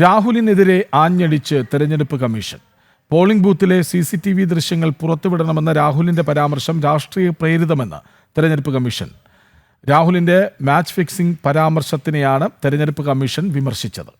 രാഹുലിനെതിരെ ആഞ്ഞടിച്ച് തെരഞ്ഞെടുപ്പ് commission. Polling booth C C T V ദൃശ്യങ്ങൾ പുറത്തുവിടണമെന്ന രാഹുലിന്റെ പരാമർശം രാഷ്ട്രീയ പ്രേരിതമെന്ന് തെരഞ്ഞെടുപ്പ് കമ്മീഷൻ. രാഹുലിന്റെ മാച്ച് ഫിക്സിംഗ് പരാമർശത്തിനെയാണ് തെരഞ്ഞെടുപ്പ് കമ്മീഷൻ വിമർശിച്ചത്.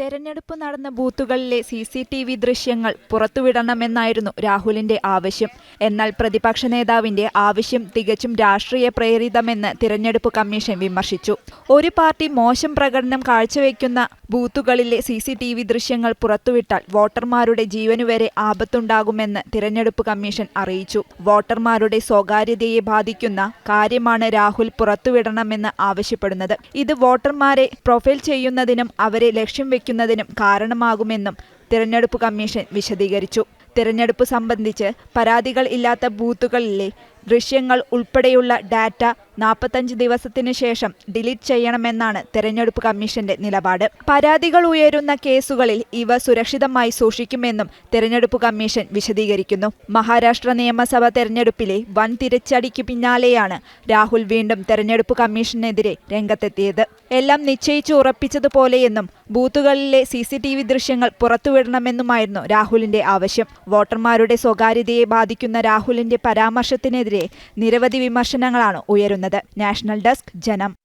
തെരഞ്ഞെടുപ്പ് നടന്ന ബൂത്തുകളിലെ സി സി ടി വി ദൃശ്യങ്ങൾ പുറത്തുവിടണമെന്നായിരുന്നു രാഹുലിന്റെ ആവശ്യം. എന്നാൽ പ്രതിപക്ഷ നേതാവിന്റെ ആവശ്യം തികച്ചും രാഷ്ട്രീയ പ്രേരിതമെന്ന് തിരഞ്ഞെടുപ്പ് കമ്മീഷൻ വിമർശിച്ചു. ഒരു പാർട്ടി മോശം പ്രകടനം കാഴ്ചവെക്കുന്ന ബൂത്തുകളിലെ സി സി ടി വി ദൃശ്യങ്ങൾ പുറത്തുവിട്ടാൽ വോട്ടർമാരുടെ ജീവനുവരെ ആപത്തുണ്ടാകുമെന്ന് തിരഞ്ഞെടുപ്പ് കമ്മീഷൻ അറിയിച്ചു. വോട്ടർമാരുടെ സ്വകാര്യതയെ ബാധിക്കുന്ന കാര്യമാണ് രാഹുൽ പുറത്തുവിടണമെന്ന് ആവശ്യപ്പെടുന്നത്. ഇത് വോട്ടർമാരെ പ്രൊഫൈൽ ചെയ്യുന്നതിനും അവരെ ലക്ഷ്യം വെക്കുന്നതിനും കാരണമാകുമെന്നും തിരഞ്ഞെടുപ്പ് കമ്മീഷൻ വിശദീകരിച്ചു. തിരഞ്ഞെടുപ്പ് സംബന്ധിച്ച് പരാതികൾ ഇല്ലാത്ത ബൂത്തുകളിലെ ദൃശ്യങ്ങൾ ഉൾപ്പെടെയുള്ള ഡാറ്റ നാൽപ്പത്തഞ്ച് ദിവസത്തിനു ശേഷം ഡിലീറ്റ് ചെയ്യണമെന്നാണ് തെരഞ്ഞെടുപ്പ് കമ്മീഷന്റെ നിലപാട്. പരാതികൾ ഉയരുന്ന കേസുകളിൽ ഇവ സുരക്ഷിതമായി സൂക്ഷിക്കുമെന്നും തെരഞ്ഞെടുപ്പ് കമ്മീഷൻ വിശദീകരിക്കുന്നു. മഹാരാഷ്ട്ര നിയമസഭ തെരഞ്ഞെടുപ്പിലെ വൻ തിരിച്ചടിക്ക് പിന്നാലെയാണ് രാഹുൽ വീണ്ടും തെരഞ്ഞെടുപ്പ് കമ്മീഷനെതിരെ രംഗത്തെത്തിയത്. എല്ലാം നിശ്ചയിച്ചു ഉറപ്പിച്ചതുപോലെയെന്നും ബൂത്തുകളിലെ സി സി ടി വി ദൃശ്യങ്ങൾ പുറത്തുവിടണമെന്നുമായിരുന്നു രാഹുലിന്റെ ആവശ്യം. വോട്ടർമാരുടെ സ്വകാര്യതയെ ബാധിക്കുന്ന രാഹുലിന്റെ പരാമർശത്തിനെതിരെ നിരവധി വിമർശനങ്ങളാണ് ഉയരുന്നത്. നാഷണൽ ഡെസ്ക് ജനം.